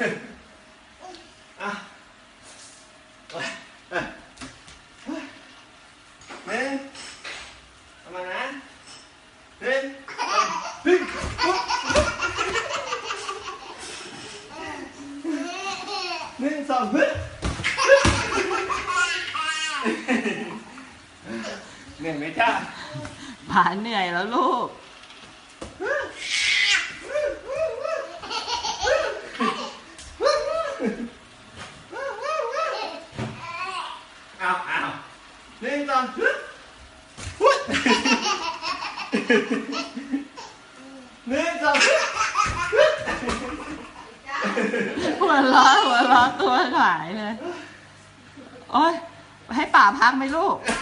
อะหนึ่งประมาณนั้นหนึ่งหนึ่งหนึ่งสองหนึ่งเหนื่อยไหมจ้าผาเหนื่อยแล้วลูก เอาเอาหนึ่งสองฮึดฮึดหนึ่งสองฮึดฮึดหัวเราะหัวเราะตัวหายเลย โอ๊ยให้ป่าพักไหมลูกเ